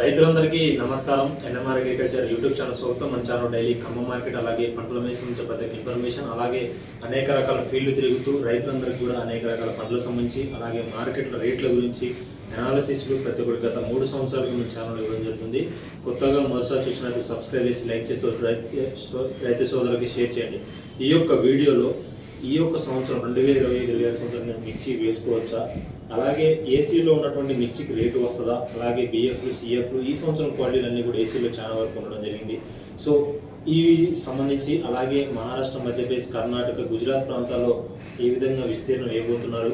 రైతులందరికీ నమస్కారం. NMR agriculture YouTube channel స్వాగతం. మన ఛానల్ డైలీ ఖమ్మం మార్కెట్ అలాగే పంటల మీద నుంచి ప్రతి ఒక్క ఇన్ఫర్మేషన్ అలాగే అనేక రకాల ఫీల్డ్ తిరుగుతూ రైతులందరికీ కూడా అనేక రకాల పంటలకు సంబంధించి అలాగే మార్కెట్ల రేట్ల గురించి అనాలిసిస్లు ప్రతి ఒక్కటి గత మూడు సంవత్సరాలుగా మన ఛానల్ ఇవ్వడం జరుగుతుంది. కొత్తగా మరోసారి చూసినట్టు సబ్స్క్రైబ్ చేసి లైక్ చేస్తూ రైతు రైతు సోదరులకి షేర్ చేయండి. ఈ యొక్క వీడియోలో ఈ యొక్క సంవత్సరం రెండు వేల ఇరవై ఐదు ఇరవై సంవత్సరం నేను మిర్చి వేసుకోవచ్చా? అలాగే ఏసీలో ఉన్నటువంటి మిర్చికి రేటు వస్తుందా? అలాగే బిఎఫ్లు సిఎఫ్లు ఈ సంవత్సరం క్వాలిటీలన్నీ కూడా ఏసీలో చాలా వరకు ఉండడం జరిగింది. సో ఈ సంబంధించి అలాగే మహారాష్ట్ర మధ్యప్రదేశ్ కర్ణాటక గుజరాత్ ప్రాంతాల్లో ఏ విధంగా విస్తీర్ణం వేయబోతున్నారు.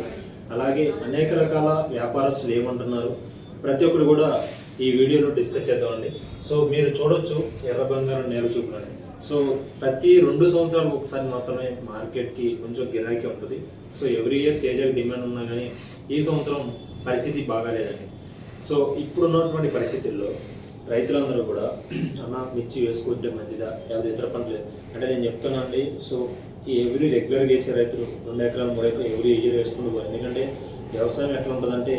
అలాగే అనేక రకాల వ్యాపారస్తులు ఏమంటున్నారు? ప్రతి ఒక్కరు కూడా ఈ వీడియోలో డిస్కస్ చేద్దామండి. సో మీరు చూడొచ్చు. ఎర్ర బంగారం నేల చూపులని. సో ప్రతి రెండు సంవత్సరాలకు ఒకసారి మాత్రమే మార్కెట్కి కొంచెం గిరాకీ ఉంటుంది. సో ఎవ్రీ ఇయర్ తేజకి డిమాండ్ ఉన్నా కానీ ఈ సంవత్సరం పరిస్థితి బాగాలేదండి. సో ఇప్పుడున్నటువంటి పరిస్థితుల్లో రైతులందరూ కూడా అన్న మిర్చి వేసుకుంటే మంచిదా? లేకపోతే ఇతర పనులు అంటే నేను చెప్తున్నా అండి సో ఎవ్రీ రెగ్యులర్గా వేసే రైతులు రెండు ఎకరాలు మూడు ఎకరాలు ఎవ్రీ ఇయర్ వేసుకుంటూ పోయి ఎందుకంటే వ్యవసాయం ఎట్లా ఉంటుందంటే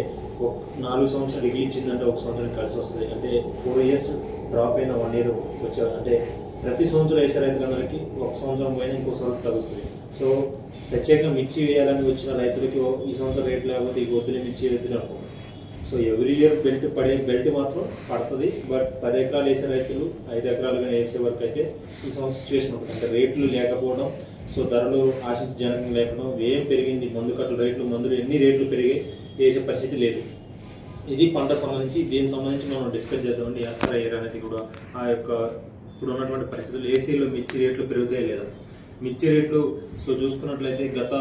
ఒక నాలుగు సంవత్సరాలు ఇగిలిచ్చిందంటే ఒక సంవత్సరం కలిసి వస్తుంది. అంటే ఫోర్ ఇయర్స్ డ్రాప్ అయిన వన్ ఇయర్ వచ్చే అంటే ప్రతి సంవత్సరం వేసే రైతులందరికీ ఒక సంవత్సరం పైన ఇంకో సంవత్సరం తగ్గుతుంది సో ప్రత్యేకంగా మిర్చి వేయాలని వచ్చిన రైతులకి ఓ ఈ సంవత్సరం రేట్ లేకపోతే ఈ వద్దులే మిర్చి వద్దులే అనుకో. సో ఎవ్రీ ఇయర్ బెల్ట్ పడే బెల్ట్ మాత్రం పడుతుంది. బట్ పది ఎకరాలు వేసే రైతులు ఐదు ఎకరాలుగా వేసే వరకు అయితే ఈ సంవత్సరం సిచ్యువేషన్ ఉంటుంది. అంటే రేట్లు లేకపోవడం సో ధరలు ఆశించజనకం లేకపోవడం వ్యయం పెరిగింది? మందు కట్టలు రేట్లు మందులు ఎన్ని రేట్లు పెరిగి వేసే పరిస్థితి లేదు. ఇది పంట సంబంధించి దీనికి సంబంధించి మనం డిస్కస్ చేద్దామండి. వేస్తారా ఏర్ అనేది కూడా ఆ యొక్క ఇప్పుడు ఉన్నటువంటి పరిస్థితులు ఏసీలో మిర్చి రేట్లు పెరుగుతాయి లేదా. మిర్చి రేట్లు సో చూసుకున్నట్లయితే గత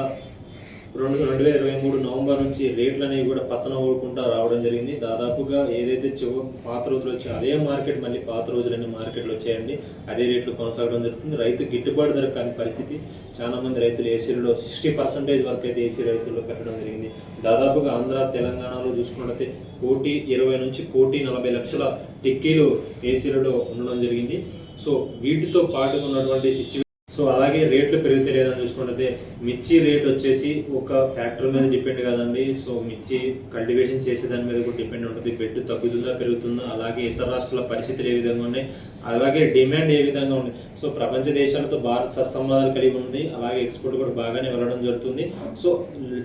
రెండు రెండు వేల ఇరవై మూడు నవంబర్ నుంచి రేట్లు అనేవి కూడా పతనం ఊరుకుంటా రావడం జరిగింది. దాదాపుగా ఏదైతే చివ పాత రోజులు వచ్చి అదే మార్కెట్ మళ్ళీ పాత రోజులన్నీ మార్కెట్లు వచ్చాయండి. అదే రేట్లు కొనసాగడం జరుగుతుంది. రైతు గిట్టుబాటు ధర కాని పరిస్థితి. చాలా మంది రైతులు ఏసీలో సిక్స్టీ పర్సెంటేజ్ వరకు అయితే ఏసీ రైతుల్లో పెట్టడం జరిగింది. దాదాపుగా ఆంధ్ర తెలంగాణలో చూసుకున్నట్లయితే కోటి ఇరవై నుంచి కోటి నలభై లక్షల టిక్కీలు ఏసీలలో ఉండడం జరిగింది. సో వీటితో పాటుగా ఉన్నటువంటి సిచ్యువేషన్ సో అలాగే రేట్లు పెరిగితే లేదని చూసుకుంటే మిర్చి రేట్ వచ్చేసి ఒక ఫ్యాక్టరీ మీద డిపెండ్ కాదండి. సో మిర్చి కల్టివేషన్ చేసే దాని మీద కూడా డిపెండ్ ఉంటుంది. బెడ్ తగ్గుతుందా పెరుగుతుందా అలాగే ఇతర రాష్ట్రాల పరిస్థితులు ఏ విధంగా ఉన్నాయి అలాగే డిమాండ్ ఏ విధంగా ఉంది. సో ప్రపంచ దేశాలతో భారత్ సత్సంబంధాలు కలిగి ఉంది. అలాగే ఎక్స్పోర్ట్ కూడా బాగానే వెళ్ళడం జరుగుతుంది. సో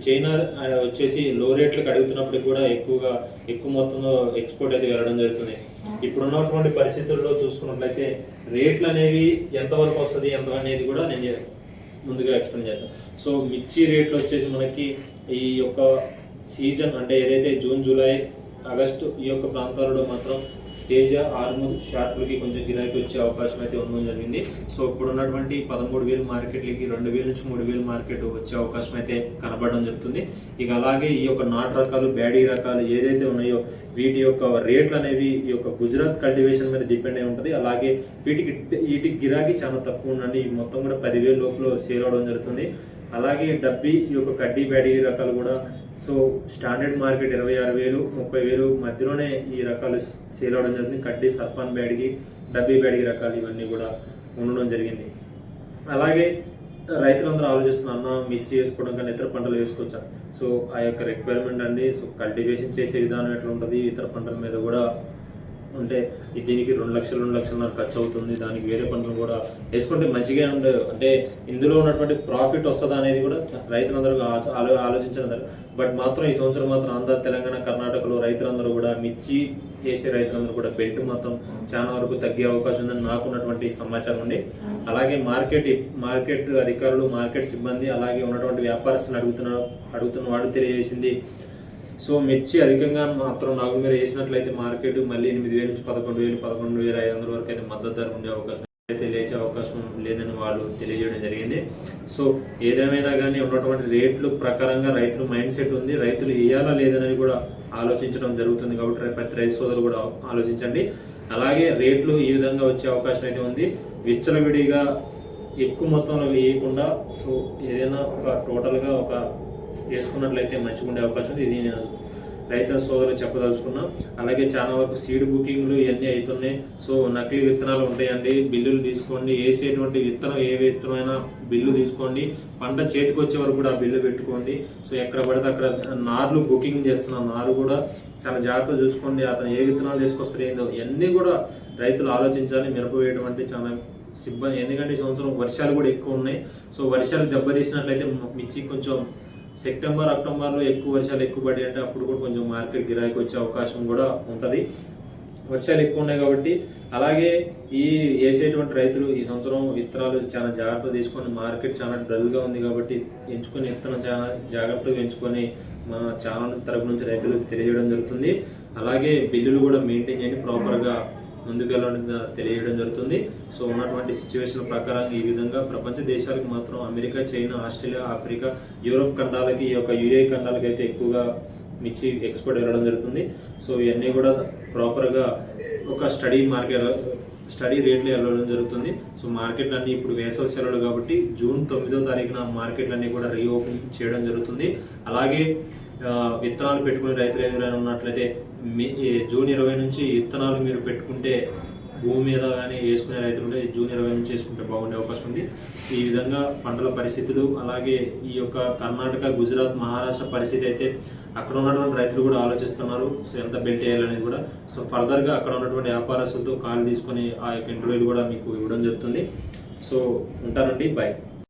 చైనా వచ్చేసి లో రేట్లకు అడుగుతున్నప్పటికి కూడా ఎక్కువగా ఎక్కువ మొత్తంలో ఎక్స్పోర్ట్ అయితే వెళ్ళడం జరుగుతుంది. ఇప్పుడున్నటువంటి పరిస్థితుల్లో చూసుకున్నట్లయితే రేట్లు అనేవి ఎంతవరకు వస్తుంది ఎంత అనేది కూడా నేను ముందుగా ఎక్స్ప్లెయిన్ చేద్దాం. సో మిర్చి రేట్లు వచ్చేసి మనకి ఈ యొక్క సీజన్ అంటే ఏదైతే జూన్ జూలై ఆగస్టు ఈ యొక్క ప్రాంతాలలో మాత్రం తేజ ఆర్మూర్ షార్ట్లకి కొంచెం గిరాకీ వచ్చే అవకాశం అయితే ఉండడం జరిగింది. సో ఇప్పుడు ఉన్నటువంటి పదమూడు వేలు మార్కెట్లకి రెండు వేల నుంచి మూడు వేలు మార్కెట్ వచ్చే అవకాశం అయితే కనబడడం జరుగుతుంది. ఇక అలాగే ఈ యొక్క నాటు రకాలు బ్యాడీ రకాలు ఏదైతే ఉన్నాయో వీటి యొక్క రేట్లు అనేవి ఈ యొక్క గుజరాత్ కల్టివేషన్ మీద డిపెండ్ అయి ఉంటుంది. అలాగే వీటికి వీటికి గిరాకీ చాలా తక్కువ ఉందండి. మొత్తం కూడా పదివేల లోపల సేల్ అవడం జరుగుతుంది. అలాగే డబ్బీ ఈ యొక్క కడ్డీ బ్యాడీ రకాలు కూడా సో స్టాండర్డ్ మార్కెట్ ఇరవై ఆరు వేలు ముప్పై వేలు మధ్యలోనే ఈ రకాలు సేల్ అవడం జరిగింది. కడ్డీ సర్పాన్ బ్యాడ్కి డబ్బీ బ్యాడ్కి రకాలు ఇవన్నీ కూడా ఉండడం జరిగింది. అలాగే రైతులందరూ ఆలోచిస్తున్న అన్న మిర్చి వేసుకోవడం కానీ ఇతర పంటలు వేసుకోవచ్చా? సో ఆ యొక్క రిక్వైర్మెంట్ అండి సో కల్టివేషన్ చేసే విధానం ఎట్లా ఉంటుంది? ఇతర పంటల మీద కూడా అంటే దీనికి రెండు లక్షలు రెండు లక్షలన్నర ఖర్చు అవుతుంది దానికి వేరే పంటలు కూడా వేసుకుంటే మంచిగా ఉండే అంటే ఇందులో ఉన్నటువంటి ప్రాఫిట్ వస్తుందా అనేది కూడా రైతులందరూ ఆలో ఆలోచించినారు బట్ మాత్రం ఈ సంవత్సరం మాత్రం ఆంధ్ర తెలంగాణ కర్ణాటకలో రైతులందరూ కూడా మిర్చి వేసే రైతులందరూ కూడా బెల్ట్ మాత్రం చాలా వరకు తగ్గే అవకాశం ఉందని నాకున్నటువంటి సమాచారం ఉంది అలాగే మార్కెట్ మార్కెట్ అధికారులు మార్కెట్ సిబ్బంది అలాగే ఉన్నటువంటి వ్యాపారస్తులను అడుగుతున్న అడుగుతున్న వాడు తెలియజేసింది సో మిర్చి అధికంగా మాత్రం నాకు మీరు వేసినట్లయితే మార్కెట్ మళ్ళీ ఎనిమిది వేల నుంచి పదకొండు వేలు పదకొండు వేల ఐదు వందల వరకు అయితే మద్దతు ధర ఉండే అవకాశం అయితే లేచే అవకాశం లేదని వాళ్ళు తెలియజేయడం జరిగింది. సో ఏదేమైనా కానీ ఉన్నటువంటి రేట్లు ప్రకారంగా రైతుల మైండ్ సెట్ ఉంది. రైతులు వేయాలా లేదనేది కూడా ఆలోచించడం జరుగుతుంది కాబట్టి రేపు ప్రతి రైతు సోదరులు కూడా ఆలోచించండి. అలాగే రేట్లు ఈ విధంగా వచ్చే అవకాశం అయితే ఉంది. విచ్చలవిడిగా ఎక్కువ మొత్తంలో వేయకుండా సో ఏదైనా ఒక టోటల్గా ఒక వేసుకున్నట్లయితే మంచిగా ఉండే అవకాశం ఉంది. ఇది నేను రైతు సోదరులు చెప్పదలుచుకున్నాం. అలాగే చాలా వరకు సీడ్ బుకింగ్లు ఇవన్నీ అవుతున్నాయి సో నకిలీ విత్తనాలు ఉంటాయండి. బిల్లులు తీసుకోండి. వేసేటువంటి విత్తనం ఏ విత్తనమైనా బిల్లు తీసుకోండి. పంట చేతికి వచ్చే వరకు కూడా ఆ బిల్లు పెట్టుకోండి. సో ఎక్కడ పడితే అక్కడ నార్లు బుకింగ్ చేస్తున్న నారు కూడా చాలా జాగ్రత్త చూసుకోండి. అతను ఏ విత్తనాలు తీసుకొస్తారు ఏందో ఇవన్నీ కూడా రైతులు ఆలోచించాలి. మిరప వేయడం అంటే చాలా సిబ్బంది. ఎందుకంటే ఈ సంవత్సరం వర్షాలు కూడా ఎక్కువ ఉన్నాయి. సో వర్షాలు దెబ్బతీసినట్లయితే మిర్చి కొంచెం సెప్టెంబర్ అక్టోబర్లో ఎక్కువ వర్షాలు ఎక్కువ పడి అంటే అప్పుడు కూడా కొంచెం మార్కెట్ గిరాకీ వచ్చే అవకాశం కూడా ఉంటుంది. వర్షాలు ఎక్కువ ఉన్నాయి కాబట్టి అలాగే ఈ వేసేటువంటి రైతులు ఈ సంవత్సరం విత్తనాలు చాలా జాగ్రత్త తీసుకొని మార్కెట్ చాలా డల్గా ఉంది కాబట్టి ఎంచుకొని విత్తనం చాలా జాగ్రత్తగా ఎంచుకొని మన ఛానల్ తరపు నుంచి రైతులకు తెలియజేయడం జరుగుతుంది. అలాగే బిల్లులు కూడా మెయింటైన్ చేయండి ప్రాపర్గా. ముందుకెళ్ళడం తెలియడం జరుగుతుంది. సో ఉన్నటువంటి సిచ్యువేషన్ ప్రకారం ఈ విధంగా ప్రపంచ దేశాలకు మాత్రం America China Australia Africa Europe ఖండాలకి ఈ యొక్క యుఏ ఖండాలకి అయితే ఎక్కువగా మిర్చి ఎక్స్పోర్ట్ వెళ్ళడం జరుగుతుంది. సో ఇవన్నీ కూడా ప్రాపర్గా ఒక స్టడీ మార్కెట్ స్టడీ రేట్లు వెళ్ళడం జరుగుతుంది. సో మార్కెట్లన్నీ ఇప్పుడు వేసవి సెలవులు కాబట్టి జూన్ తొమ్మిదో తారీఖున మార్కెట్లన్నీ కూడా రీఓపెన్ చేయడం జరుగుతుంది. అలాగే విత్తనాలు పెట్టుకునే రైతులు ఎవరైనా ఉన్నట్లయితే మే- జూన్ ఇరవై నుంచి విత్తనాలు మీరు పెట్టుకుంటే భూమి మీద కానీ వేసుకునే రైతులు ఉంటే జూన్ ఇరవై నుంచి వేసుకుంటే బాగుండే అవకాశం ఉంది. ఈ విధంగా పంటల పరిస్థితులు అలాగే ఈ యొక్క కర్ణాటక గుజరాత్ మహారాష్ట్ర పరిస్థితి అయితే అక్కడ ఉన్నటువంటి రైతులు కూడా ఆలోచిస్తున్నారు. సో ఎంత బెల్ట్ వేయాలనేది కూడా. సో ఫర్దర్గా అక్కడ ఉన్నటువంటి వ్యాపారస్తులతో కాల్ తీసుకొని ఆ యొక్క ఇంటర్వ్యూలు కూడా మీకు ఇవ్వడం జరుగుతుంది. సో ఉంటానండి. బాయ్